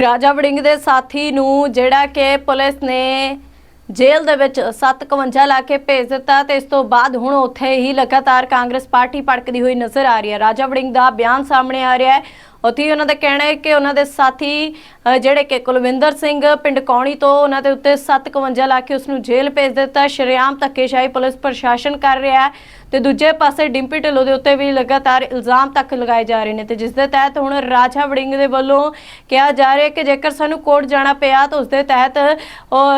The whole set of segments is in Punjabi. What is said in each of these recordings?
ਰਾਜਾ ਵੜਿੰਗ ਦੇ ਸਾਥੀ ਨੂੰ ਜਿਹੜਾ ਕਿ ਪੁਲਿਸ ਨੇ ਜੇਲ੍ਹ ਦੇ ਵਿੱਚ 751 ਲਾ ਕੇ ਭੇਜ ਦਿੱਤਾ ਤੇ ਇਸ ਤੋਂ ਬਾਅਦ ਹੁਣ ਉੱਥੇ ਹੀ ਲਗਾਤਾਰ ਕਾਂਗਰਸ ਪਾਰਟੀ ਭੜਕਦੀ ਹੋਈ ਨਜ਼ਰ ਆ ਰਹੀ ਹੈ। ਰਾਜਾ ਵੜਿੰਗ ਦਾ ਬਿਆਨ ਸਾਹਮਣੇ ਆ ਰਿਹਾ ਹੈ। ਉੱਥੇ ਹੀ ਉਹਨਾਂ ਦਾ ਕਹਿਣਾ ਹੈ ਕਿ ਉਹਨਾਂ ਦੇ ਸਾਥੀ ਜਿਹੜੇ ਕਿ ਕੁਲਵਿੰਦਰ ਸਿੰਘ ਪਿੰਡ ਕੌਣੀ ਤੋਂ ਉਹਨਾਂ ਦੇ ਉੱਤੇ 751 ਲਾ ਕੇ ਉਸ ਨੂੰ ਜੇਲ੍ਹ ਭੇਜ ਦਿੱਤਾ। ਸ਼ਰੇਆਮ ਧੱਕੇਸ਼ਾਹੀ ਪੁਲਿਸ ਪ੍ਰਸ਼ਾਸਨ ਕਰ ਰਿਹਾ ਹੈ ਤੇ ਦੂਜੇ ਪਾਸੇ ਡਿੰਪੀ ਢਿੱਲੋਂ ਦੇ ਉੱਤੇ ਵੀ ਲਗਾਤਾਰ ਇਲਜ਼ਾਮ ਤੱਕ ਲਗਾਏ ਜਾ ਰਹੇ ਨੇ ਤੇ ਜਿਸ ਦੇ ਤਹਿਤ ਹੁਣ ਰਾਜਾ ਵੜਿੰਗ ਦੇ ਵੱਲੋਂ ਕਿਹਾ ਜਾ ਰਿਹਾ ਕਿ ਜੇਕਰ ਸਾਨੂੰ ਕੋਰਟ ਜਾਣਾ ਪਿਆ ਤਾਂ ਉਸ ਦੇ ਤਹਿਤ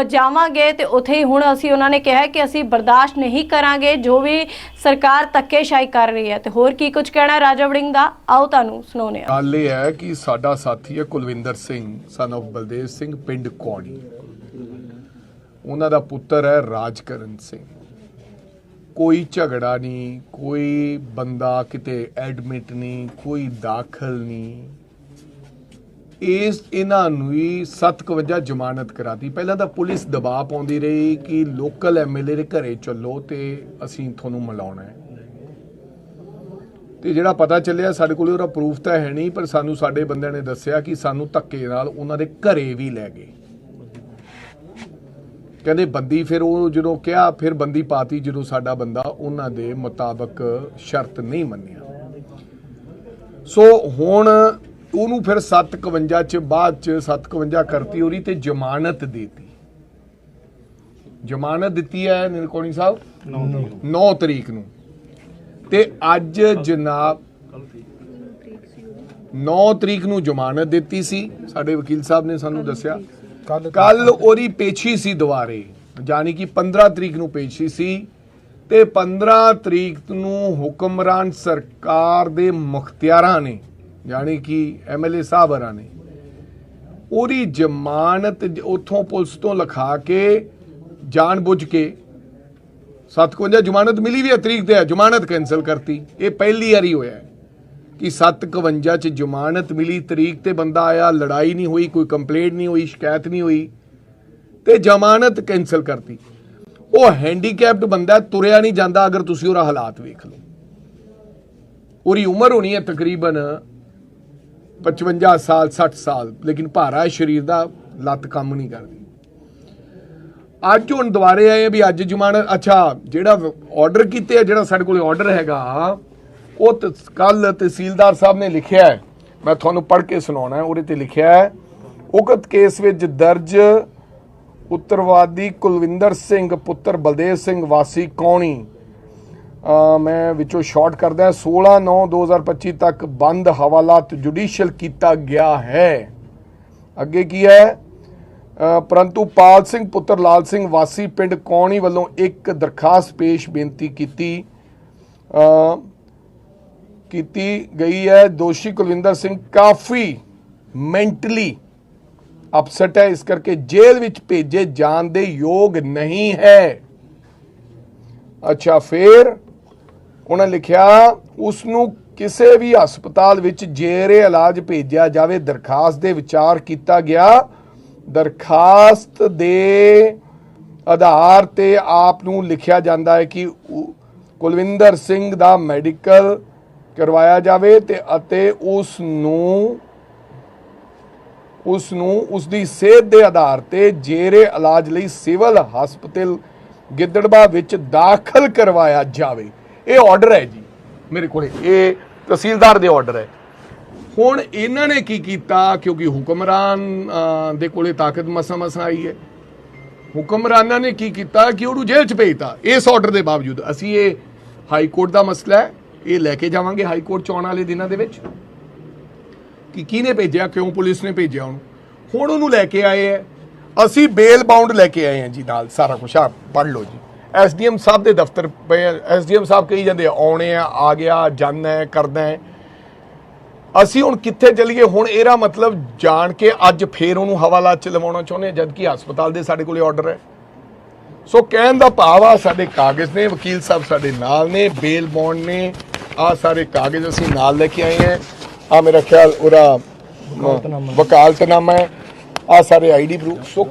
ਜਾਵਾਂਗੇ ਤੇ ਉੱਥੇ ਹੀ ਹੁਣ ਅਸੀਂ ਉਹਨਾਂ ਨੇ ਕਿਹਾ ਕਿ ਅਸੀਂ ਬਰਦਾਸ਼ਤ ਨਹੀਂ ਕਰਾਂਗੇ। ਜੋ ਵੀ ਸਰਕਾਰ ਧੱਕੇਸ਼ਾਹੀ ਕਰ ਰਹੀ ਹੈ ਤੇ ਹੋਰ ਕੀ ਕੁਝ ਕਹਿਣਾ ਰਾਜਾ ਵੜਿੰਗ ਦਾ, ਆਓ ਤੁਹਾਨੂੰ ਸੁਣਾਉਂਦੇ ਹਾਂ। ਗੱਲ ਇਹ ਹੈ ਕਿ ਸਾਡਾ ਸਾਥੀ ਹੈ ਕੁਲਵਿੰਦਰ ਸਿੰਘ ਸਨ of ਬਲਦੇਵ ਸਿੰਘ, ਪਿੰਡ ਕੌੜੀ ਉਹਨਾਂ ਦਾ ਪੁੱਤਰ ਹੈ ਰਾਜਕਰਨ ਸਿੰਘ। ਕੋਈ ਝਗੜਾ ਨਹੀਂ, ਕੋਈ ਬੰਦਾ ਕਿਤੇ ਐਡਮਿਟ ਨਹੀਂ, ਕੋਈ ਦਾਖਲ ਨਹੀਂ। ਇਸ ਇਹਨਾਂ ਨੂੰ ਹੀ 57 ਜ਼ਮਾਨਤ ਕਰਾਤੀ। ਪਹਿਲਾਂ ਤਾਂ ਪੁਲਿਸ ਦਬਾਅ ਪਾਉਂਦੀ ਰਹੀ ਕਿ ਲੋਕਲ ਐਮਐਲਏ ਦੇ ਘਰੇ ਚੱਲੋ ਤੇ ਅਸੀਂ ਤੁਹਾਨੂੰ ਮਿਲਾਉਣਾ ਹੈ। ਤੇ ਜਿਹੜਾ ਪਤਾ ਚੱਲਿਆ, ਸਾਡੇ ਕੋਲ ਉਹਦਾ ਪ੍ਰੂਫ ਤਾਂ ਹੈ ਨਹੀਂ, ਪਰ ਸਾਨੂੰ ਸਾਡੇ ਬੰਦਿਆਂ ਨੇ ਦੱਸਿਆ ਕਿ ਸਾਨੂੰ ਧੱਕੇ ਨਾਲ ਉਹਨਾਂ ਦੇ ਘਰੇ ਵੀ ਲੈ ਗਏ। ਕਹਿੰਦੇ ਬੰਦੀ ਫਿਰ ਉਹ ਜਦੋਂ ਕਿਹਾ, ਫਿਰ ਬੰਦੀ ਪਾਤੀ ਜਦੋਂ ਸਾਡਾ ਬੰਦਾ ਉਹਨਾਂ ਦੇ ਮੁਤਾਬਕ ਸ਼ਰਤ ਨਹੀਂ ਮੰਨਿਆ। ਸੋ ਹੁਣ ਉਹਨੂੰ ਫਿਰ 751 ਚ ਬਾਅਦ ਚ 751 ਕਰਤੀ ਉਹਦੀ ਤੇ ਜ਼ਮਾਨਤ ਦੇਤੀ। ਜ਼ਮਾਨਤ ਦਿੱਤੀ ਹੈ ਨਿਰਕੋਣੀ ਸਾਹਿਬ? 9 ਤਰੀਕ ਨੂੰ। ਤੇ ਅੱਜ ਜਨਾਬ 9 ਤਰੀਕ ਨੂੰ ਜ਼ਮਾਨਤ ਦਿੱਤੀ ਸੀ। ਸਾਡੇ ਵਕੀਲ ਸਾਹਿਬ ਨੇ ਸਾਨੂੰ ਦੱਸਿਆ। ਕੱਲ ਉਹਦੀ ਪੇਸ਼ੀ ਸੀ ਦੁਬਾਰੇ। ਯਾਨੀ ਕਿ 15 ਤਰੀਕ ਨੂੰ ਪੇਸ਼ੀ ਸੀ। ਤੇ 15 ਤਰੀਕ ਨੂੰ ਹੁਕਮਰਾਨ ਸਰਕਾਰ ਦੇ ਮੁਖਤਿਆਰਾਂ ਨੇ ਯਾਨੀ ਕਿ ਐਮਐਲਏ ਸਾਹਿਬਾਂ ਨੇ। ਉਹਦੀ ਜ਼ਮਾਨਤ ਜ- ਉੱਥੋਂ ਪੁਲਿਸ ਤੋਂ ਲਿਖਾ ਕੇ, ਜਾਣਬੁੱਝ ਕੇ 57 ਜ਼ਮਾਨਤ ਮਿਲੀ ਵੀ ਹੈ, ਤਰੀਕ ਤੇ ਹੈ, ਜ਼ਮਾਨਤ ਕੈਨਸਲ ਕਰਤੀ। ਇਹ ਪਹਿਲੀ ਵਾਰੀ ਹੋਇਆ ਹੈ ਕਿ 751 ਚ ਜ਼ਮਾਨਤ ਮਿਲੀ, ਤਰੀਕ ਤੇ ਬੰਦਾ ਆਇਆ, ਲੜਾਈ ਨਹੀਂ ਹੋਈ, ਕੋਈ ਕੰਪਲੇਂਟ ਨਹੀਂ ਹੋਈ, ਸ਼ਿਕਾਇਤ ਨਹੀਂ ਹੋਈ ਤੇ ਜ਼ਮਾਨਤ ਕੈਨਸਲ ਕਰਤੀ। ਉਹ ਹੈਂਡੀਕੈਪਡ ਬੰਦਾ ਤੁਰਿਆ ਨਹੀਂ ਜਾਂਦਾ, ਅਗਰ ਤੁਸੀਂ ਉਹਦਾ ਹਾਲਾਤ ਵੇਖ ਲਓ। ਉਹਦੀ ਉਮਰ ਹੋਣੀ ਹੈ ਤਕਰੀਬਨ 55 ਸਾਲ 60 ਸਾਲ, ਲੇਕਿਨ ਭਾਰਾ ਸਰੀਰ ਦਾ ਲੱਤ ਕੰਮ ਨਹੀਂ ਕਰਦੀ। ਅੱਜ ਹੁਣ ਦੁਬਾਰੇ ਆਏ ਵੀ ਅੱਜ ਜ਼ਮਾਨਤ ਅੱਛਾ, ਜਿਹੜਾ ਆਰਡਰ ਕੀਤੇ ਆ, ਜਿਹੜਾ ਸਾਡੇ ਕੋਲ ਆਰਡਰ ਹੈਗਾ, ਉਹ ਕੱਲ ਤਹਿਸੀਲਦਾਰ ਸਾਹਿਬ ਨੇ ਲਿਖਿਆ ਹੈ। ਮੈਂ ਤੁਹਾਨੂੰ ਪੜ੍ਹ ਕੇ ਸੁਣਾਉਣਾ ਹੈ, ਉਹਦੇ ਤੇ ਲਿਖਿਆ ਹੈ, ਉਕਤ ਕੇਸ ਵਿੱਚ ਦਰਜ ਉੱਤਰਵਾਦੀ ਕੁਲਵਿੰਦਰ ਸਿੰਘ, ਪੁੱਤਰ ਬਲਦੇਵ ਸਿੰਘ ਵਾਸੀ ਕੌਣੀ। ਮੈਂ ਵਿੱਚੋਂ ਸ਼ਾਰਟ ਕਰਦਾ 16 9 2025 ਤੱਕ ਬੰਦ ਹਵਾਲਾਤ ਜੁਡੀਸ਼ੀਅਲ ਕੀਤਾ ਗਿਆ ਹੈ। ਅੱਗੇ ਕੀ ਹੈ? ਪਰੰਤੂ ਪਾਲ ਸਿੰਘ ਪੁੱਤਰ ਲਾਲ ਸਿੰਘ ਵਾਸੀ ਪਿੰਡ ਕੌਣੀ ਵੱਲੋਂ ਇੱਕ ਦਰਖਾਸਤ ਪੇਸ਼ ਬੇਨਤੀ ਕੀਤੀ ਕੀਤੀ ਗਈ ਹੈ। ਦੋਸ਼ੀ ਕੁਲਵਿੰਦਰ ਸਿੰਘ ਕਾਫੀ ਮੈਂਟਲੀ ਅਪਸੈਟ ਹੈ। ਇਸ ਕਰਕੇ ਜੇਲ੍ਹ ਵਿੱਚ ਭੇਜੇ ਜਾਣ ਦੇ ਯੋਗ ਨਹੀਂ ਹੈ। ਅੱਛਾ, ਫੇਰ ਉਹਨਾਂ ਲਿਖਿਆ ਉਸ ਨੂੰ ਕਿਸੇ ਵੀ ਹਸਪਤਾਲ ਵਿੱਚ ਜੇਰੇ ਇਲਾਜ ਭੇਜਿਆ ਜਾਵੇ, ਦਰਖਾਸਤ ਦੇ ਵਿਚਾਰ ਕੀਤਾ ਗਿਆ। ਦਰਖਾਸਤ ਦੇ ਆਧਾਰ ਤੇ ਆਪ ਨੂੰ ਲਿਖਿਆ ਜਾਂਦਾ ਹੈ ਕਿ ਕੁਲਵਿੰਦਰ ਸਿੰਘ ਦਾ ਮੈਡੀਕਲ ਕਰਵਾਇਆ ਜਾਵੇ ਤੇ ਅਤੇ ਉਸ ਨੂੰ ਉਸ ਨੂੰ ਉਸ ਦੀ ਸਿਹਤ ਦੇ ਆਧਾਰ ਤੇ ਜੇਰੇ ਇਲਾਜ ਲਈ ਸਿਵਲ ਹਸਪਤਾਲ ਗਿੱਦੜਬਾ ਵਿੱਚ ਦਾਖਲ ਕਰਵਾਇਆ ਜਾਵੇ। ਇਹ ਆਰਡਰ ਹੈ ਜੀ, ਮੇਰੇ ਕੋਲੇ, ਇਹ ਤਹਿਸੀਲਦਾਰ ਦੇ ਆਰਡਰ ਹੈ। ਹੁਣ ਇਹਨਾਂ ਨੇ ਕੀ ਕੀਤਾ, ਕਿਉਂਕਿ ਹੁਕਮਰਾਨ ਦੇ ਕੋਲੇ ਤਾਕਤ ਮਸਾ ਮਸਾ ਆਈ ਹੈ। ਹੁਕਮਰਾਨਾਂ ਨੇ ਕੀ ਕੀਤਾ ਕਿ ਉਹਨੂੰ ਜੇਲ੍ਹ 'ਚ ਭੇਜਤਾ। ਇਸ ਆਰਡਰ ਦੇ ਬਾਵਜੂਦ ਅਸੀਂ ਇਹ ਹਾਈ ਕੋਰਟ ਦਾ ਮਸਲਾ ਹੈ, ਇਹ ਲੈ ਕੇ ਜਾਵਾਂਗੇ ਹਾਈ ਕੋਰਟ ਚ ਆਉਣ ਵਾਲੇ ਦਿਨਾਂ ਦੇ ਵਿੱਚ। ਕਿ ਕਿਹਨੇ ਭੇਜਿਆ, ਕਿਉਂ ਪੁਲਿਸ ਨੇ ਭੇਜਿਆ ਉਹਨੂੰ। ਹੁਣ ਉਹਨੂੰ ਲੈ ਕੇ ਆਏ ਹੈ। ਅਸੀਂ ਬੇਲ ਬਾਉਂਡ ਲੈ ਕੇ ਆਏ ਹਾਂ ਜੀ ਨਾਲ, ਸਾਰਾ ਕੁਝ ਆ ਪੜ੍ਹ ਲਓ ਜੀ। ਐਸਡੀਐਮ ਸਾਹਿਬ ਦੇ ਦਫ਼ਤਰ ਪਏ ਐਸਡੀਐਮ ਸਾਹਿਬ ਕਹੀ ਜਾਂਦੇ ਆਉਣੇ ਆ ਆ ਗਿਆ ਜਾਣਾ ਹੈ, ਕਰਦਾ ਹੈ। ਅਸੀਂ ਹੁਣ ਕਿੱਥੇ ਚਲੀਏ? ਹੁਣ ਇਹਦਾ ਮਤਲਬ ਜਾਣ ਕੇ ਅੱਜ ਫੇਰ ਉਹਨੂੰ ਹਵਾਲਾਤ ਚ ਲਵਾਉਣਾ ਚਾਹੁੰਦੇ ਆ, ਜਦਕਿ ਹਸਪਤਾਲ ਦੇ ਸਾਡੇ ਕੋਲੇ ਆਰਡਰ ਹੈ। ਸੋ ਕਹਿਣ ਦਾ ਭਾਵ ਆ, ਸਾਡੇ ਕਾਗਜ਼ ਨੇ, ਵਕੀਲ ਸਾਹਿਬ ਸਾਡੇ ਨਾਲ ਨੇ ਬੇਲ ਬੌਂਡ ਨੇ ਆ ਸਾਰੇ ਕਾਗਜ਼ ਅਸੀਂ ਨਾਲ ਲੈ ਕੇ ਆਏ ਹਾਂ ਆ ਮੇਰਾ ਖਿਆਲ ਉਹਦਾ ਵਕਾਲਤਨਾਮਾ ਹੈ। ਆ ਸਾਰੇ ਆਈਡੀ ਪ੍ਰੂਫ ਸੋ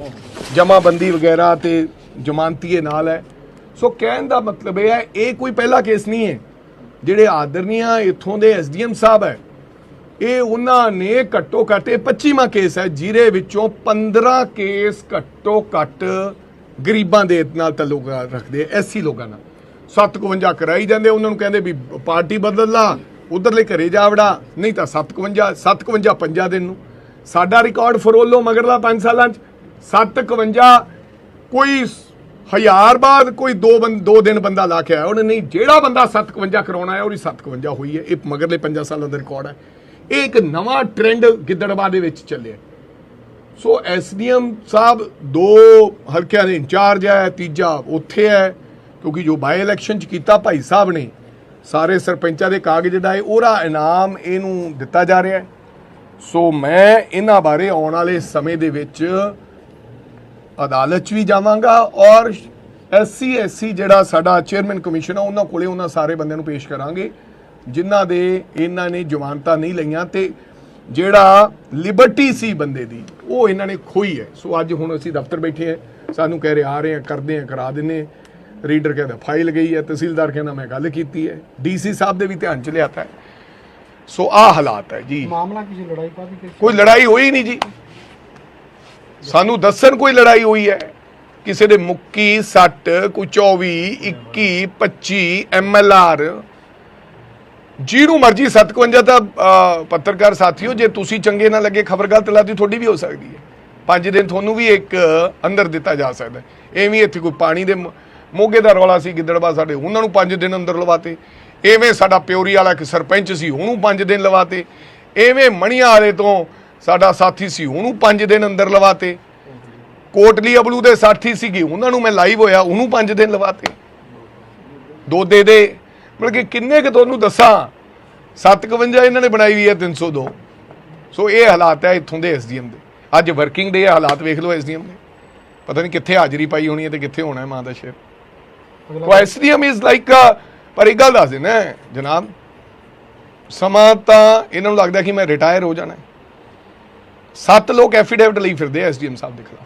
ਜਮਾਬੰਦੀ ਵਗੈਰਾ ਤੇ ਜ਼ਮਾਨਤੀਏ ਨਾਲ ਹੈ। ਸੋ ਕਹਿਣ ਦਾ ਮਤਲਬ ਇਹ ਹੈ, ਇਹ ਕੋਈ ਪਹਿਲਾ ਕੇਸ ਨਹੀਂ ਹੈ। ਜਿਹੜੇ ਆਦਰਨੀਆ ਇੱਥੋਂ ਦੇ ਐਸਡੀਐਮ ਸਾਹਿਬ ਹੈ, ਇਹ ਉਹਨਾਂ ਨੇ ਘੱਟੋ ਘੱਟ, ਇਹ 25ਵਾਂ ਕੇਸ ਹੈ, ਜਿਹਦੇ ਵਿੱਚੋਂ 15 ਕੇਸ ਘੱਟੋ ਘੱਟ ਗਰੀਬਾਂ ਦੇ ਨਾਲ ਤਾਲੁਕ ਰੱਖਦੇ ਐਸੀ ਲੋਕਾਂ ਨਾਲ। 751 ਕਰਾਈ ਜਾਂਦੇ, ਉਹਨਾਂ ਨੂੰ ਕਹਿੰਦੇ ਵੀ ਪਾਰਟੀ ਬਦਲ ਲਾ, ਉਧਰਲੇ ਘਰੇ ਜਾ ਵੜਾ, ਨਹੀਂ ਤਾਂ 751 751 ਪੰਜਾਂ ਦਿਨ ਨੂੰ। ਸਾਡਾ ਰਿਕਾਰਡ ਫਰੋਲੋ ਮਗਰਲਾ 5 ਸਾਲਾਂ ਚ 751 ਕੋਈ ਹਜ਼ਾਰ ਬਾਅਦ ਕੋਈ ਦੋ ਬੰਦ ਦੋ ਦਿਨ ਬੰਦਾ ਲਾ ਕੇ ਆਇਆ। ਉਹਨੇ ਨਹੀਂ, ਜਿਹੜਾ ਬੰਦਾ 751 ਕਰਾਉਣਾ ਹੈ ਉਹਦੀ 751 ਹੋਈ ਹੈ। ਇਹ ਮਗਰਲੇ 5 ਸਾਲਾਂ ਦਾ ਰਿਕਾਰਡ ਹੈ। ਇਹ ਇੱਕ ਨਵਾਂ ਟ੍ਰੈਂਡ ਗਿੱਦੜਵਾ ਦੇ ਵਿੱਚ ਚੱਲਿਆ ਸੋ ਐਸਡੀਐਮ ਸਾਹਿਬ, ਦੋ ਹਲਕਿਆਂ ਦੇ ਇੰਚਾਰਜ ਹੈ, ਤੀਜਾ ਉੱਥੇ ਹੈ, ਕਿਉਂਕਿ ਜੋ ਬਾਈ ਇਲੈਕਸ਼ਨ ਚ ਕੀਤਾ ਭਾਈ ਸਾਹਿਬ ਨੇ, ਸਾਰੇ ਸਰਪੰਚਾਂ ਦੇ ਕਾਗਜ਼ ਜਿਹੜਾ ਹੈ, ਉਹਦਾ ਇਨਾਮ ਇਹਨੂੰ ਦਿੱਤਾ ਜਾ ਰਿਹਾ ਹੈ। ਸੋ ਮੈਂ ਇਹਨਾਂ ਬਾਰੇ ਆਉਣ ਵਾਲੇ ਸਮੇਂ ਦੇ ਵਿੱਚ ਅਦਾਲਤ 'ਚ ਵੀ ਜਾਵਾਂਗਾ ਔਰ ਐਸਸੀ ਐਸਸੀ ਜਿਹੜਾ ਸਾਡਾ ਚੇਅਰਮੈਨ ਕਮਿਸ਼ਨ ਆ ਉਹਨਾਂ ਕੋਲੇ ਉਹਨਾਂ ਸਾਰੇ ਬੰਦਿਆਂ ਨੂੰ ਪੇਸ਼ ਕਰਾਂਗੇ ਜਿਨ੍ਹਾਂ ਦੇ ਇਹਨਾਂ ਨੇ ਜ਼ਮਾਨਤਾਂ ਨਹੀਂ ਲਈਆਂ ਤੇ ਜਿਹੜਾ ਲਿਬਰਟੀ ਸੀ ਬੰਦੇ ਦੀ ਉਹ ਇਹਨਾਂ ਨੇ ਖੋਈ ਹੈ। ਸੋ ਅੱਜ ਹੁਣ ਅਸੀਂ ਦਫ਼ਤਰ ਬੈਠੇ ਹਾਂ ਸਾਨੂੰ ਕਹਿ ਰਹੇ ਆ ਰਹੇ ਆ ਕਰਦੇ ਆ ਕਰਾ ਦਿੰਨੇ ਰੀਡਰ ਕਹਿੰਦਾ ਫਾਈਲ ਗਈ ਹੈ। ਤਹਿਸੀਲਦਾਰ ਕਹਿੰਦਾ ਮੈਂ ਗੱਲ ਕੀਤੀ ਹੈ। ਡੀਸੀ ਸਾਹਿਬ ਦੇ ਵੀ ਧਿਆਨ ਚ ਲਿਆਤਾ ਹੈ। ਸੋ ਆਹ ਹਾਲਾਤ ਹੈ ਜੀ। ਮਾਮਲਾ ਕਿਸੇ ਲੜਾਈ ਪਾ ਦੀ ਕੋਈ ਲੜਾਈ ਹੋਈ ਨਹੀਂ ਜੀ। ਸਾਨੂੰ ਦੱਸਣ ਕੋਈ ਲੜਾਈ ਹੋਈ ਹੈ? ਕਿਸੇ ਦੇ ਮੁੱਕੀ ਸੱਟ ਕੋਈ 24 21 25 ਐਮਐਲਆਰ ਜਿਹਨੂੰ ਮਰਜ਼ੀ 57 ਤਾਂ ਅਹ, ਪੱਤਰਕਾਰ ਸਾਥੀਓ ਜੇ ਤੁਸੀਂ ਚੰਗੇ ਨਾ ਲੱਗੇ ਖਬਰ ਗਲਤ ਲਾਦੀ ਤੁਹਾਡੀ ਵੀ ਹੋ ਸਕਦੀ ਹੈ। ਪੰਜ ਦਿਨ ਤੁਹਾਨੂੰ ਵੀ ਇੱਕ ਅੰਦਰ ਦਿੱਤਾ ਜਾ ਸਕਦਾ ਹੈ। ਐਵੇਂ ਇੱਥੇ ਕੋਈ ਪਾਣੀ ਦੇ ਮੋਗੇ ਦਾ ਰੌਲਾ ਸੀ ਗਿੱਦੜਬਾ ਸਾਡੇ ਉਹਨਾਂ ਨੂੰ ਪੰਜ ਦਿਨ ਅੰਦਰ ਲਵਾਤੇ। ਐਵੇਂ ਸਾਡਾ ਪਿਓਰੀ ਵਾਲਾ ਇੱਕ ਸਰਪੰਚ ਸੀ ਉਹਨੂੰ ਪੰਜ ਦਿਨ ਲਵਾਤੇ। ਐਵੇਂ ਮਣੀਆਂ ਵਾਲੇ ਤੋਂ ਸਾਡਾ ਸਾਥੀ ਸੀ, ਉਹਨੂੰ ਪੰਜ ਦਿਨ ਅੰਦਰ ਲਵਾਤੇ। ਕੋਟਲੀ ਅਬਲੂ ਦੇ ਸਾਥੀ ਸੀਗੇ, ਉਹਨਾਂ ਨੂੰ ਮੈਂ ਲਾਈਵ ਹੋਇਆ, ਉਹਨੂੰ ਪੰਜ ਦਿਨ ਲਵਾਤੇ। ਦੋ ਦੇ ਦੇ। ਮਤਲਬ ਕਿ ਕਿੰਨੇ ਕਿ ਤੁਹਾਨੂੰ ਦੱਸਾਂ 751 ਇਹਨਾਂ ਨੇ ਬਣਾਈ ਹੋਈ ਹੈ 302 ਸੋ ਇਹ ਹਾਲਾਤ ਹੈ ਇੱਥੋਂ ਦੇ ਐਸਡੀਐਮ ਦੇ। ਅੱਜ ਵਰਕਿੰਗ ਡੇ ਹਾਲਾਤ ਵੇਖ ਲਓ ਐਸਡੀਐਮ ਦੇ। ਪਤਾ ਨਹੀਂ ਕਿੱਥੇ ਹਾਜ਼ਰੀ ਪਾਈ ਹੋਣੀ ਹੈ ਤੇ ਕਿੱਥੇ ਹੋਣਾ ਹੈ ਮਾਂ ਦਾ ਸ਼ੇਰ। ਉਹ ਐਸਡੀਐਮ ਇਜ਼ ਲਾਈਕ ਪਰ ਇੱਕ ਗੱਲ ਦੱਸ ਦੇਣਾ ਜਨਾਬ, ਸਮਾਂ ਤਾਂ ਇਹਨਾਂ ਨੂੰ ਲੱਗਦਾ ਕਿ ਮੈਂ ਰਿਟਾਇਰ ਹੋ ਜਾਣਾ ਸੱਤ ਲੋਕ ਐਫੀਡੇਵਿਟ ਲਈ ਫਿਰਦੇ ਐਸਡੀਐਮ ਸਾਹਿਬ ਦੇ ਖਿਲਾਫ।